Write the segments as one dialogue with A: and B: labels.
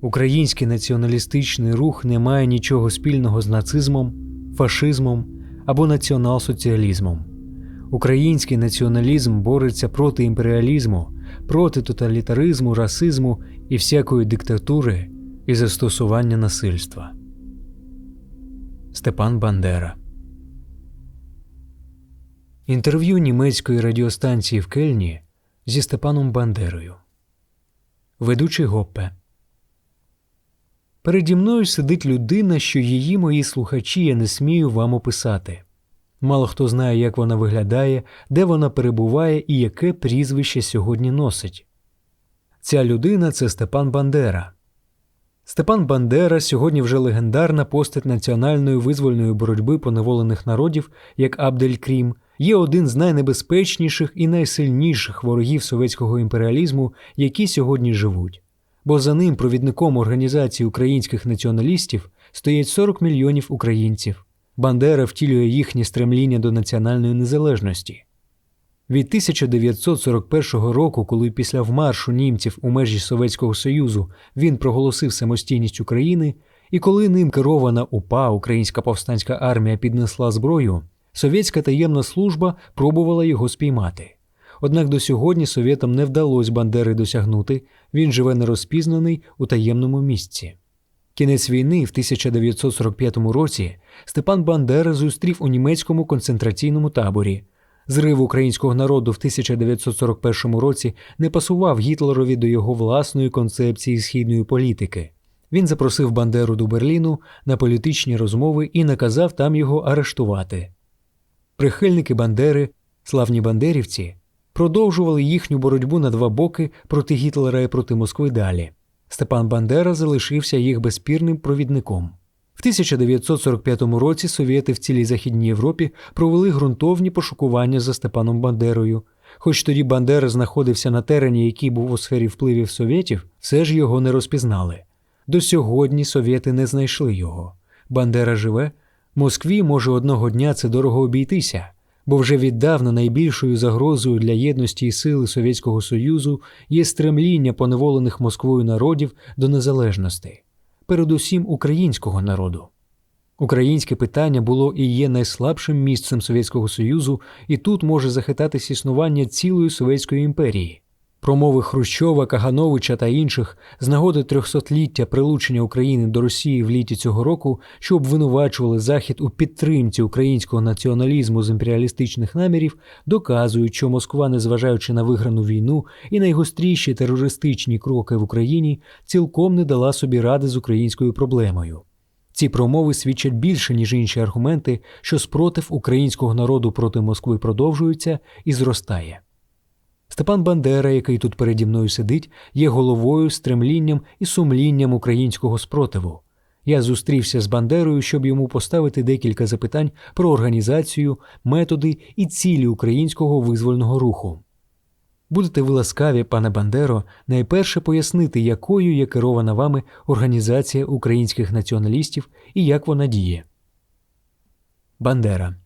A: Український націоналістичний рух не має нічого спільного з нацизмом, фашизмом або націонал-соціалізмом. Український націоналізм бореться проти імперіалізму, проти тоталітаризму, расизму і всякої диктатури і застосування насильства. Степан Бандера Інтерв'ю німецької радіостанції в Кельні зі Степаном Бандерою. Ведучий Гоппе. Переді мною сидить людина, що її мої слухачі я не смію вам описати. Мало хто знає, як вона виглядає, де вона перебуває і яке прізвище сьогодні носить. Ця людина це Степан Бандера. Степан Бандера сьогодні вже легендарна постать національної визвольної боротьби поневолених народів, як Абдель-Крім, є один з найнебезпечніших і найсильніших ворогів совєтського імперіалізму, які сьогодні живуть. Бо за ним, провідником організації українських націоналістів, стоять 40 мільйонів українців. Бандера втілює їхнє стремління до національної незалежності. Від 1941 року, коли після вмаршу німців у межі Совєтського Союзу він проголосив самостійність України, і коли ним керована УПА Українська повстанська армія піднесла зброю, совєтська таємна служба пробувала його спіймати. Однак до сьогодні совєтам не вдалося Бандери досягнути, він живе нерозпізнаний у таємному місці. Кінець війни в 1945 році Степан Бандера зустрів у німецькому концентраційному таборі. Зрив українського народу в 1941 році не пасував Гітлерові до його власної концепції східної політики. Він запросив Бандеру до Берліну на політичні розмови і наказав там його арештувати. Прихильники Бандери, славні бандерівці, продовжували їхню боротьбу на два боки проти Гітлера і проти Москви далі. Степан Бандера залишився їх безспірним провідником. В 1945 році совєти в цілій Західній Європі провели ґрунтовні пошукування за Степаном Бандерою. Хоч тоді Бандера знаходився на терені, який був у сфері впливів совєтів, все ж його не розпізнали. До сьогодні совєти не знайшли його. Бандера живе, Москві може одного дня це дорого обійтися, бо вже віддавна найбільшою загрозою для єдності і сили Совєтського Союзу є стремління поневолених Москвою народів до незалежності передусім українського народу. Українське питання було і є найслабшим місцем Совєтського Союзу, і тут може захитатись існування цілої Совєтської імперії. Промови Хрущова, Кагановича та інших з нагоди трьохсотліття прилучення України до Росії в літі цього року, що обвинувачували Захід у підтримці українського націоналізму з імперіалістичних намірів, доказують, що Москва, незважаючи на виграну війну і найгостріші терористичні кроки в Україні, цілком не дала собі ради з українською проблемою. Ці промови свідчать більше, ніж інші аргументи, що спротив українського народу проти Москви продовжується і зростає. Степан Бандера, який тут переді мною сидить, є головою, стремлінням і сумлінням українського спротиву. Я зустрівся з Бандерою, щоб йому поставити декілька запитань про організацію, методи і цілі українського визвольного руху. Будете ви ласкаві, пане Бандеро, найперше пояснити, якою є керована вами організація українських націоналістів і як вона діє. Бандера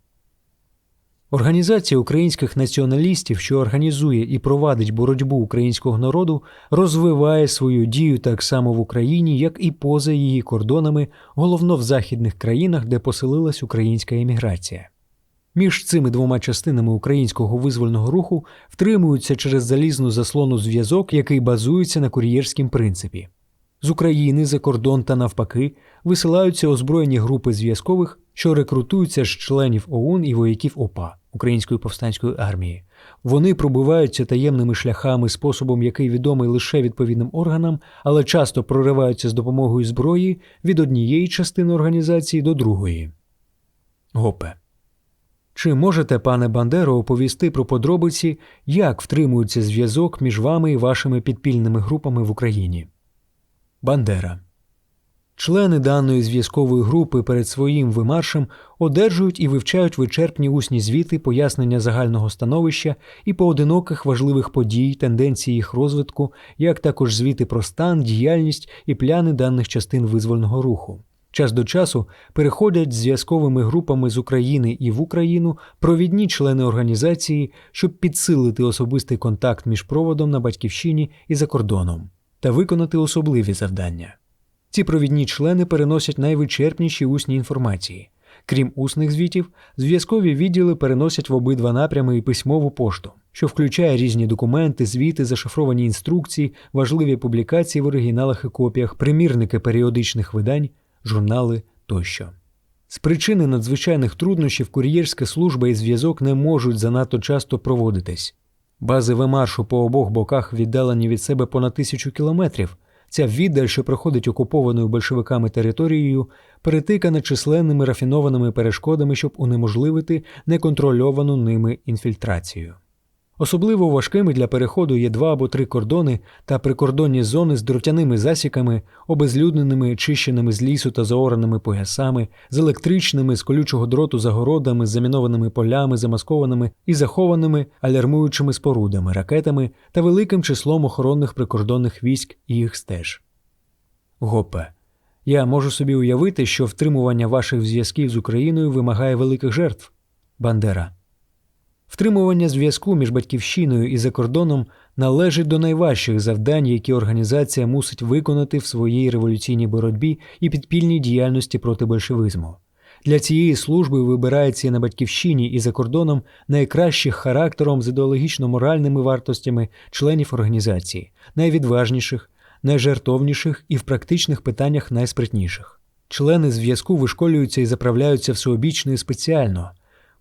A: Організація українських націоналістів, що організує і провадить боротьбу українського народу, розвиває свою дію так само в Україні, як і поза її кордонами, головно в західних країнах, де поселилась українська еміграція. Між цими двома частинами українського визвольного руху втримуються через залізну заслону зв'язок, який базується на кур'єрськім принципі. З України за кордон та навпаки висилаються озброєні групи зв'язкових, що рекрутуються з членів ОУН і вояків ОПА Української повстанської армії. Вони пробиваються таємними шляхами, способом, який відомий лише відповідним органам, але часто прориваються з допомогою зброї від однієї частини організації до другої. Гопе. Чи можете, пане Бандеро, оповісти про подробиці, як втримується зв'язок між вами і вашими підпільними групами в Україні? Бандера. Члени даної зв'язкової групи перед своїм вимаршем одержують і вивчають вичерпні усні звіти, пояснення загального становища і поодиноких важливих подій, тенденцій їх розвитку, як також звіти про стан, діяльність і пляни даних частин визвольного руху. Час до часу переходять з зв'язковими групами з України і в Україну провідні члени організації, щоб підсилити особистий контакт між проводом на батьківщині і за кордоном та виконати особливі завдання. Ці провідні члени переносять найвичерпніші усні інформації. Крім усних звітів, зв'язкові відділи переносять в обидва напрями і письмову пошту, що включає різні документи, звіти, зашифровані інструкції, важливі публікації в оригіналах і копіях, примірники періодичних видань, журнали тощо. З причини надзвичайних труднощів кур'єрська служба і зв'язок не можуть занадто часто проводитись. Бази вимаршу по обох боках віддалені від себе понад тисячу кілометрів. Ця віддаль, що проходить окупованою большевиками територією, перетикана численними рафінованими перешкодами, щоб унеможливити неконтрольовану ними інфільтрацію. Особливо важкими для переходу є два або три кордони та прикордонні зони з дротяними засіками, обезлюдненими, чищеними з лісу та заораними поясами, з електричними, з колючого дроту загородами, з замінованими полями, замаскованими і захованими алярмуючими спорудами, ракетами та великим числом охоронних прикордонних військ і їх стеж. Гопе. Я можу собі уявити, що втримування ваших зв'язків з Україною вимагає великих жертв. Бандера. Втримування зв'язку між батьківщиною і закордоном належить до найважчих завдань, які організація мусить виконати в своїй революційній боротьбі і підпільній діяльності проти большевизму. Для цієї служби вибирається на батьківщині і за кордоном найкращих характером з ідеологічно-моральними вартостями членів організації, найвідважніших, найжертовніших і в практичних питаннях найспритніших. Члени зв'язку вишколюються і заправляються всеобічно і спеціально.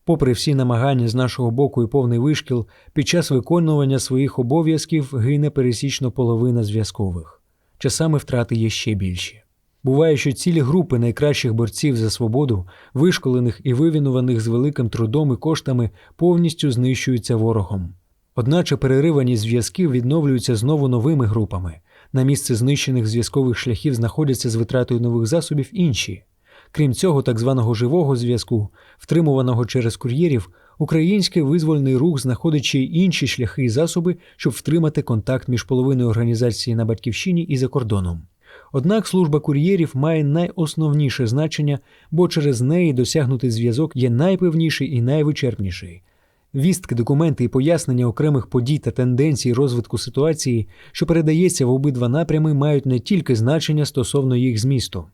A: Попри всі намагання з нашого боку і повний вишкіл, під час виконування своїх обов'язків гине пересічно половина зв'язкових. Часами втрати є ще більші. Буває, що цілі групи найкращих борців за свободу, вишколених і вивінуваних з великим трудом і коштами, повністю знищуються ворогом. Одначе переривані зв'язки відновлюються знову новими групами. На місце знищених зв'язкових шляхів знаходяться з витратою нових засобів інші. Крім цього, так званого живого зв'язку, втримуваного через кур'єрів, український визвольний рух знаходить ще й інші шляхи і засоби, щоб втримати контакт між половиною організації на батьківщині і за кордоном. Однак служба кур'єрів має найосновніше значення, бо через неї досягнутий зв'язок є найпевніший і найвичерпніший. Вістки, документи і пояснення окремих подій та тенденцій розвитку ситуації, що передається в обидва напрями, мають не тільки значення стосовно їх змісту.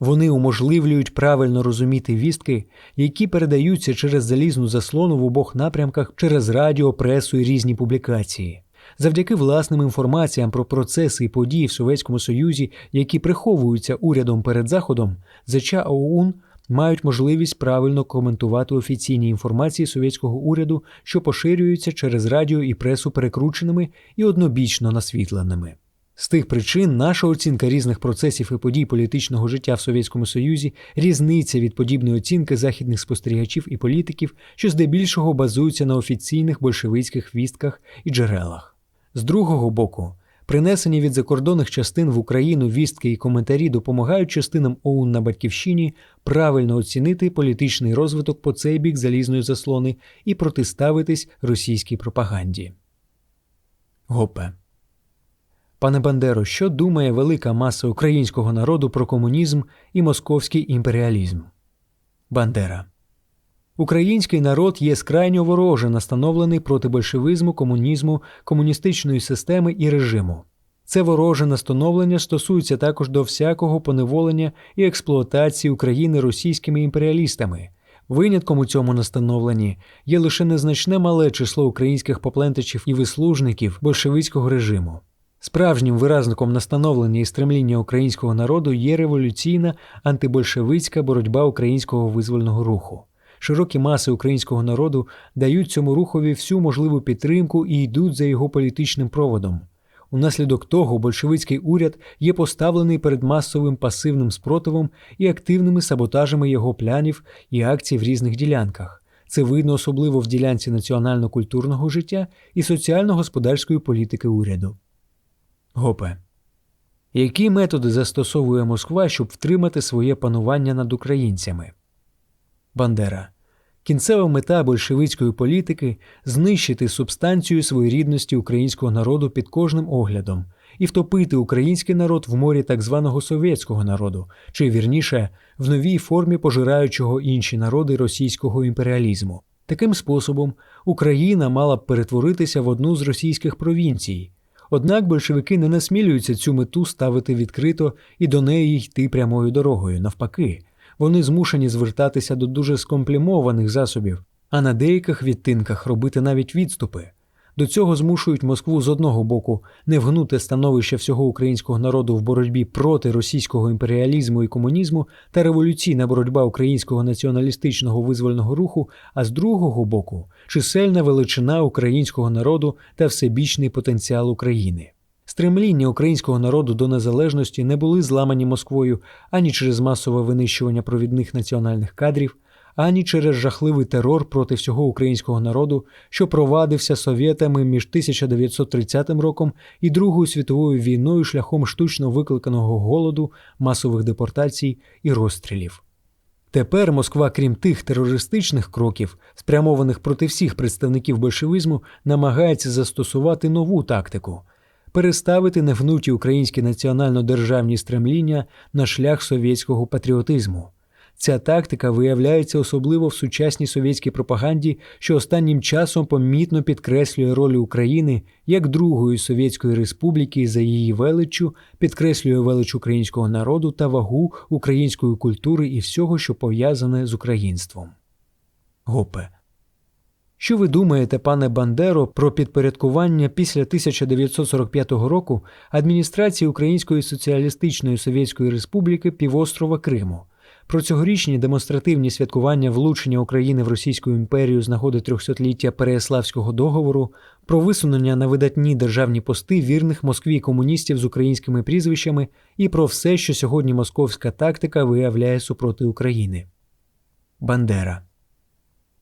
A: Вони уможливлюють правильно розуміти вістки, які передаються через залізну заслону в обох напрямках через радіо, пресу і різні публікації. Завдяки власним інформаціям про процеси і події в Совєтському Союзі, які приховуються урядом перед Заходом, ЗЧА ОУН мають можливість правильно коментувати офіційні інформації совєтського уряду, що поширюються через радіо і пресу перекрученими і однобічно насвітленими. З тих причин наша оцінка різних процесів і подій політичного життя в Совєтському Союзі різниця від подібної оцінки західних спостерігачів і політиків, що здебільшого базуються на офіційних большевицьких вістках і джерелах. З другого боку, принесені від закордонних частин в Україну вістки і коментарі допомагають частинам ОУН на Батьківщині правильно оцінити політичний розвиток по цей бік залізної заслони і протиставитись російській пропаганді. Гопе Пане Бандеро, що думає велика маса українського народу про комунізм і московський імперіалізм? Бандера. Український народ є скрайньо вороже настановлений проти большевизму, комунізму, комуністичної системи і режиму. Це вороже настановлення стосується також до всякого поневолення і експлуатації України російськими імперіалістами. Винятком у цьому настановленні є лише незначне мале число українських поплентичів і вислужників большевицького режиму. Справжнім виразником настановлення і стремління українського народу є революційна антибольшевицька боротьба українського визвольного руху. Широкі маси українського народу дають цьому рухові всю можливу підтримку і йдуть за його політичним проводом. Унаслідок того большевицький уряд є поставлений перед масовим пасивним спротивом і активними саботажами його планів і акцій в різних ділянках. Це видно особливо в ділянці національно-культурного життя і соціально-господарської політики уряду. Гопе. Які методи застосовує Москва, щоб втримати своє панування над українцями? Бандера. Кінцева мета большевицької політики знищити субстанцію своєрідності українського народу під кожним оглядом і втопити український народ в морі так званого совєтського народу, чи вірніше в новій формі пожираючого інші народи російського імперіалізму. Таким способом Україна мала б перетворитися в одну з російських провінцій. Однак большевики не насмілюються цю мету ставити відкрито і до неї йти прямою дорогою. Навпаки, вони змушені звертатися до дуже скомплімованих засобів, а на деяких відтинках робити навіть відступи. До цього змушують Москву з одного боку не вгнути становище всього українського народу в боротьбі проти російського імперіалізму і комунізму та революційна боротьба українського націоналістичного визвольного руху, а з другого боку чисельна величина українського народу та всебічний потенціал України. Стремління українського народу до незалежності не були зламані Москвою ані через масове винищування провідних національних кадрів, ані через жахливий терор проти всього українського народу, що провадився совєтами між 1930 роком і Другою світовою війною шляхом штучно викликаного голоду, масових депортацій і розстрілів. Тепер Москва, крім тих терористичних кроків, спрямованих проти всіх представників большевизму, намагається застосувати нову тактику переставити невнуті українські національно-державні стремління на шлях совєтського патріотизму. Ця тактика виявляється особливо в сучасній совєтській пропаганді, що останнім часом помітно підкреслює роль України як Другої Совєтської Республіки за її величчю, підкреслює велич українського народу та вагу української культури і всього, що пов'язане з українством. Гопе. Що ви думаєте, пане Бандеро, про підпорядкування після 1945 року адміністрації Української Соціалістичної Совєтської Республіки півострова Криму? Про цьогорічні демонстративні святкування влучення України в Російську імперію з нагоди трьохсотліття Переяславського договору, про висунення на видатні державні пости вірних Москві комуністів з українськими прізвищами і про все, що сьогодні московська тактика виявляє супроти України. Бандера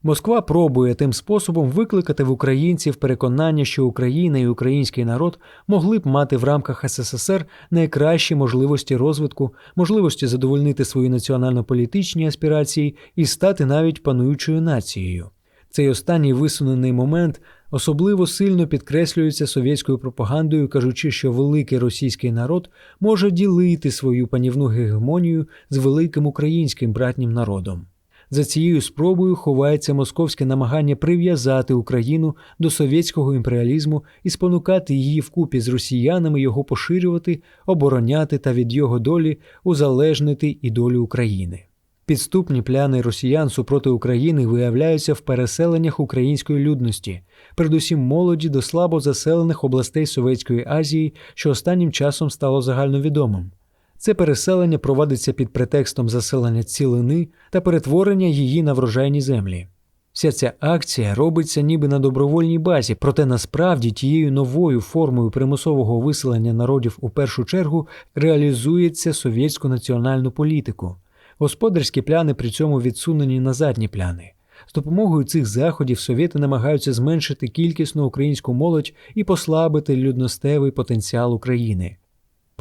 A: Москва пробує тим способом викликати в українців переконання, що Україна і український народ могли б мати в рамках СССР найкращі можливості розвитку, можливості задовольнити свої національно-політичні аспірації і стати навіть пануючою нацією. Цей останній висунений момент особливо сильно підкреслюється совєтською пропагандою, кажучи, що великий російський народ може ділити свою панівну гегемонію з великим українським братнім народом. За цією спробою ховається московське намагання прив'язати Україну до совєтського імперіалізму і спонукати її вкупі з росіянами його поширювати, обороняти та від його долі узалежнити і долю України. Підступні пляни росіян супроти України виявляються в переселеннях української людності, передусім молоді до слабо заселених областей Совєтської Азії, що останнім часом стало загальновідомим. Це переселення проводиться під претекстом заселення цілини та перетворення її на врожайні землі. Вся ця акція робиться ніби на добровольній базі, проте насправді тією новою формою примусового виселення народів у першу чергу реалізується совєтську національну політику. Господарські пляни при цьому відсунені на задні пляни. З допомогою цих заходів совєти намагаються зменшити кількісну українську молодь і послабити людностевий потенціал України.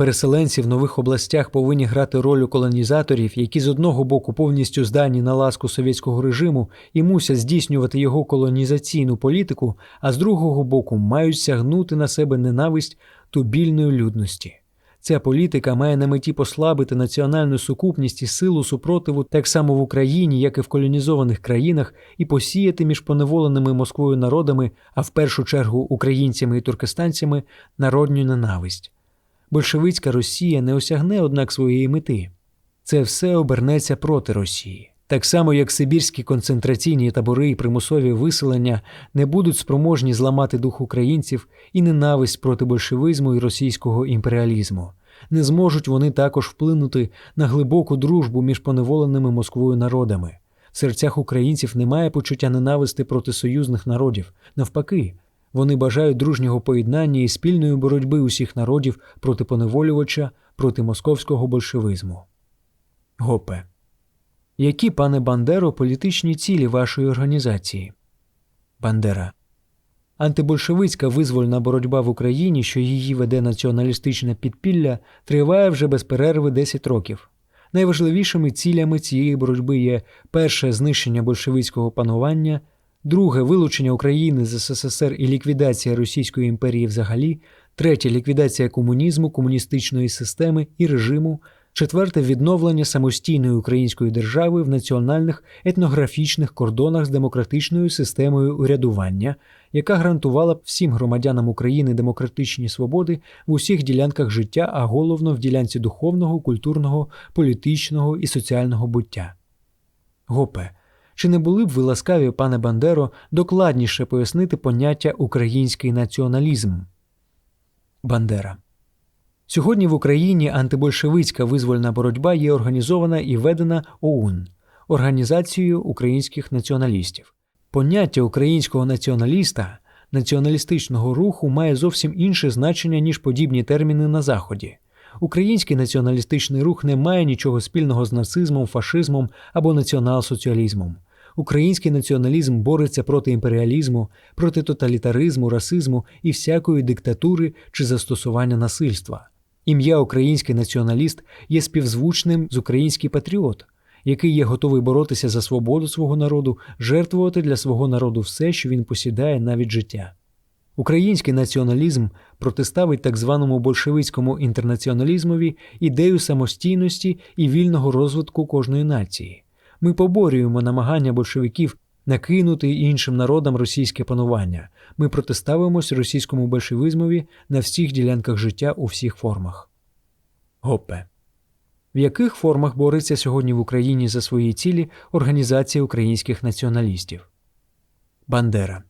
A: Переселенці в нових областях повинні грати роль колонізаторів, які з одного боку повністю здані на ласку совєтського режиму і мусять здійснювати його колонізаційну політику, а з другого боку мають сягнути на себе ненависть тубільної людності. Ця політика має на меті послабити національну сукупність і силу супротиву так само в Україні, як і в колонізованих країнах, і посіяти між поневоленими Москвою народами, а в першу чергу українцями і туркестанцями, народню ненависть большевицька Росія не осягне, однак, своєї мети. Це все обернеться проти Росії. Так само, як Сибірські концентраційні табори і примусові виселення не будуть спроможні зламати дух українців і ненависть проти большевизму і російського імперіалізму. Не зможуть вони також вплинути на глибоку дружбу між поневоленими Москвою народами. В серцях українців немає почуття ненависти проти союзних народів. Навпаки, вони бажають дружнього поєднання і спільної боротьби усіх народів проти поневолювача, проти московського большевизму. Гопе. Які, пане Бандеро, політичні цілі вашої організації? Бандера. Антибольшевицька визвольна боротьба в Україні, що її веде націоналістичне підпілля, триває вже без перерви 10 років. Найважливішими цілями цієї боротьби є перше знищення большевицького панування, друге вилучення України з СССР і ліквідація Російської імперії взагалі, третє ліквідація комунізму, комуністичної системи і режиму, Четверте відновлення самостійної української держави в національних етнографічних кордонах з демократичною системою урядування, яка гарантувала б всім громадянам України демократичні свободи в усіх ділянках життя, а головно в ділянці духовного, культурного, політичного і соціального буття. Гопе, чи не були б ви ласкаві, пане Бандеро, докладніше пояснити поняття український націоналізм? Бандера. Сьогодні в Україні антибольшевицька визвольна боротьба є організована і ведена ОУН Організацією українських націоналістів. Поняття українського націоналіста, націоналістичного руху має зовсім інше значення, ніж подібні терміни на Заході. Український націоналістичний рух не має нічого спільного з нацизмом, фашизмом або націонал-соціалізмом. Український націоналізм бореться проти імперіалізму, проти тоталітаризму, расизму і всякої диктатури чи застосування насильства. Ім'я український націоналіст є співзвучним з український патріот, який є готовий боротися за свободу свого народу, жертвувати для свого народу все, що він посідає, навіть життя. Український націоналізм протиставить так званому большевицькому інтернаціоналізмові ідею самостійності і вільного розвитку кожної нації. Ми поборюємо намагання большевиків накинути іншим народам російське панування. Ми протиставимось російському большевизмові на всіх ділянках життя у всіх формах. Гопе. В яких формах бореться сьогодні в Україні за свої цілі Організація українських націоналістів? Бандера.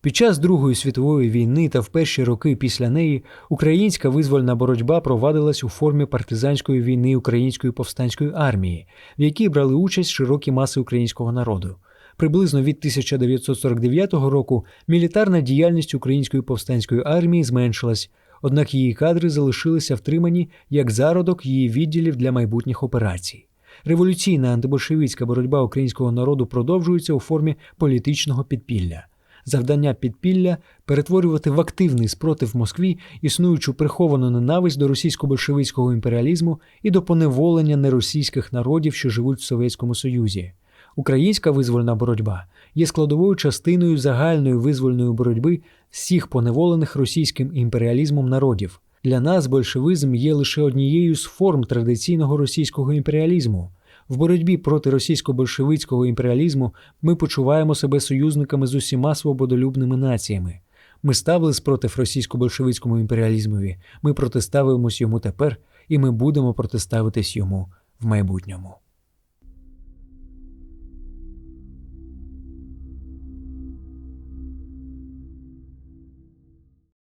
A: Під час Другої світової війни та в перші роки після неї українська визвольна боротьба провадилась у формі партизанської війни Української повстанської армії, в якій брали участь широкі маси українського народу. Приблизно від 1949 року мілітарна діяльність Української повстанської армії зменшилась, однак її кадри залишилися втримані як зародок її відділів для майбутніх операцій. Революційна антибольшевицька боротьба українського народу продовжується у формі політичного підпілля. Завдання підпілля перетворювати в активний спротив Москві існуючу приховану ненависть до російсько-большевицького імперіалізму і до поневолення неросійських народів, що живуть в Совєтському Союзі. Українська визвольна боротьба є складовою частиною загальної визвольної боротьби всіх поневолених російським імперіалізмом народів. Для нас большевизм є лише однією з форм традиційного російського імперіалізму. В боротьбі проти російсько-большевицького імперіалізму ми почуваємо себе союзниками з усіма свободолюбними націями. Ми ставили спротив російсько-большевицькому імперіалізмові, ми протиставимось йому тепер, і ми будемо протиставитись йому в майбутньому.